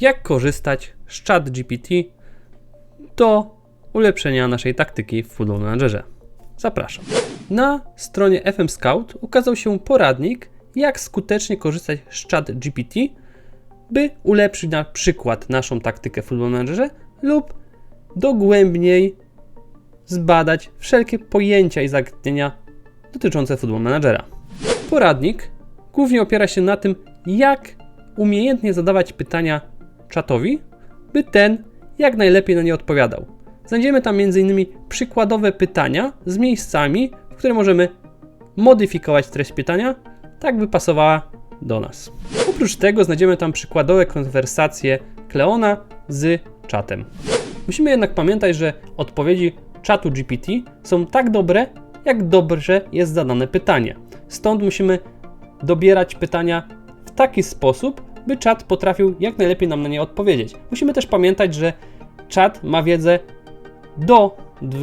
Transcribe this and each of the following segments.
jak korzystać z ChatGPT do ulepszenia naszej taktyki w Football Managerze. Zapraszam. Na stronie FM Scout ukazał się poradnik, jak skutecznie korzystać z ChatGPT, by ulepszyć na przykład naszą taktykę w Football Managerze lub dogłębniej zbadać wszelkie pojęcia i zagadnienia dotyczące Football Managera. Poradnik głównie opiera się na tym, jak umiejętnie zadawać pytania czatowi, by ten jak najlepiej na nie odpowiadał. Znajdziemy tam m.in. przykładowe pytania z miejscami, w które możemy modyfikować treść pytania, tak by pasowała do nas. Oprócz tego znajdziemy tam przykładowe konwersacje Kleona z czatem. Musimy jednak pamiętać, że odpowiedzi czatu GPT są tak dobre, jak dobrze jest zadane pytanie. Stąd musimy dobierać pytania w taki sposób, by czat potrafił jak najlepiej nam na nie odpowiedzieć. Musimy też pamiętać, że czat ma wiedzę do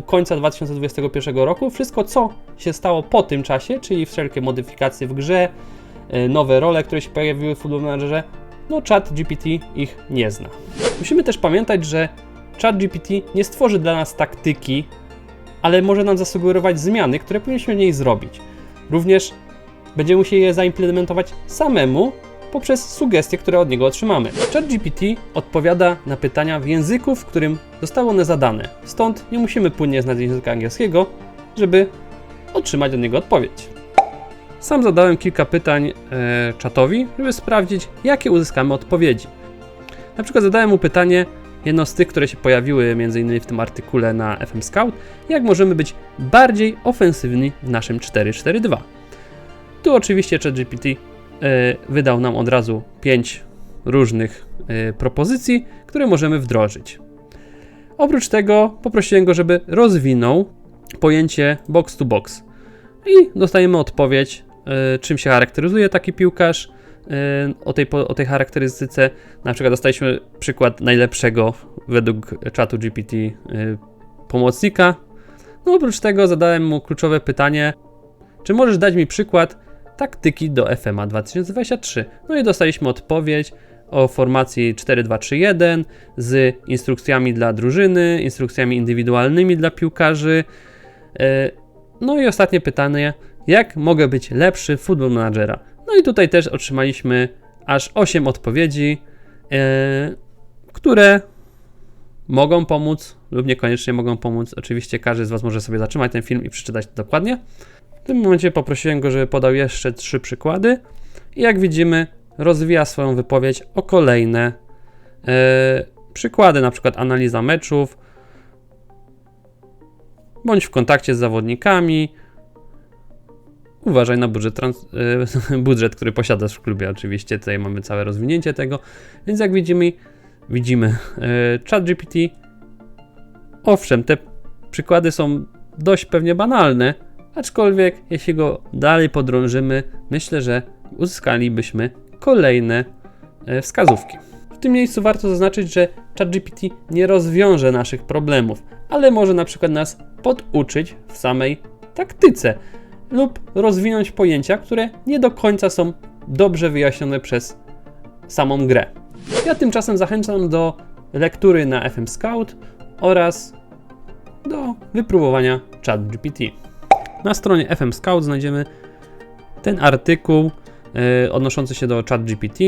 końca 2021 roku. Wszystko, co się stało po tym czasie, czyli wszelkie modyfikacje w grze, e, nowe role, które się pojawiły w Football Managerze, no czat GPT ich nie zna. Musimy też pamiętać, że czat GPT nie stworzy dla nas taktyki, ale może nam zasugerować zmiany, które powinniśmy w niej zrobić. Również będziemy musieli je zaimplementować samemu poprzez sugestie, które od niego otrzymamy. ChatGPT odpowiada na pytania w języku, w którym zostały one zadane. Stąd nie musimy płynnie znać języka angielskiego, żeby otrzymać od niego odpowiedź. Sam zadałem kilka pytań e, czatowi, żeby sprawdzić, jakie uzyskamy odpowiedzi. Na przykład zadałem mu pytanie, jedno z tych, które się pojawiły m.in. w tym artykule na FM Scout, jak możemy być bardziej ofensywni w naszym 442. Tu oczywiście ChatGPT wydał nam od razu 5 różnych e, propozycji, które możemy wdrożyć. Oprócz tego poprosiłem go, żeby rozwinął pojęcie box to box. I dostajemy odpowiedź, e, czym się charakteryzuje taki piłkarz, o tej, o tej charakterystyce. Na przykład dostaliśmy przykład najlepszego według czatu GPT pomocnika. No oprócz tego zadałem mu kluczowe pytanie, czy możesz dać mi przykład taktyki do FMA 2023. No i dostaliśmy odpowiedź o formacji 4-2-3-1 z instrukcjami dla drużyny, instrukcjami indywidualnymi dla piłkarzy. E, no i ostatnie pytanie, jak mogę być lepszy Football Managera? No i tutaj też otrzymaliśmy aż 8 odpowiedzi, e, które mogą pomóc lub niekoniecznie mogą pomóc. Oczywiście każdy z Was może sobie zatrzymać ten film i przeczytać dokładnie. W tym momencie poprosiłem go, żeby podał jeszcze trzy przykłady i jak widzimy rozwija swoją wypowiedź o kolejne e, przykłady, na przykład analiza meczów, bądź w kontakcie z zawodnikami. Uważaj na budżet, trans, e, budżet, który posiadasz w klubie. Oczywiście tutaj mamy całe rozwinięcie tego. Więc jak widzimy, widzimy e, ChatGPT. Owszem, te przykłady są dość pewnie banalne, Aczkolwiek, jeśli go dalej podrążymy, myślę, że uzyskalibyśmy kolejne e, wskazówki. W tym miejscu warto zaznaczyć, że ChatGPT nie rozwiąże naszych problemów, ale może na przykład nas poduczyć w samej taktyce lub rozwinąć pojęcia, które nie do końca są dobrze wyjaśnione przez samą grę. Ja tymczasem zachęcam do lektury na FM Scout oraz do wypróbowania ChatGPT. Na stronie FM Scout znajdziemy ten artykuł e, odnoszący się do ChatGPT,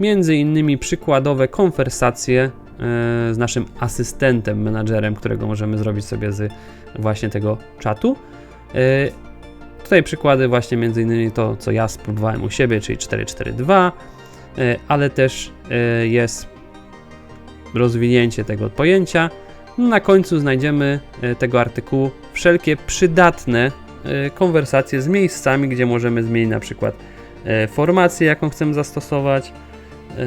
między innymi przykładowe konwersacje e, z naszym asystentem, menadżerem, którego możemy zrobić sobie z właśnie tego czatu. E, tutaj przykłady właśnie między innymi to, co ja spróbowałem u siebie, czyli 442, ale też jest rozwinięcie tego pojęcia. Na końcu znajdziemy tego artykułu wszelkie przydatne konwersacje z miejscami, gdzie możemy zmienić na przykład e, formację, jaką chcemy zastosować e,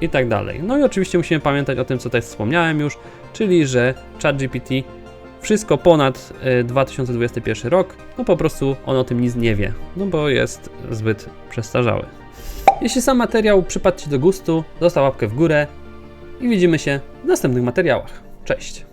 i tak dalej. No i oczywiście musimy pamiętać o tym, co tutaj wspomniałem już, czyli że ChatGPT wszystko ponad 2021 rok, no po prostu on o tym nic nie wie, no bo jest zbyt przestarzały. Jeśli sam materiał przypadł Ci do gustu, zostaw łapkę w górę i widzimy się w następnych materiałach. Cześć!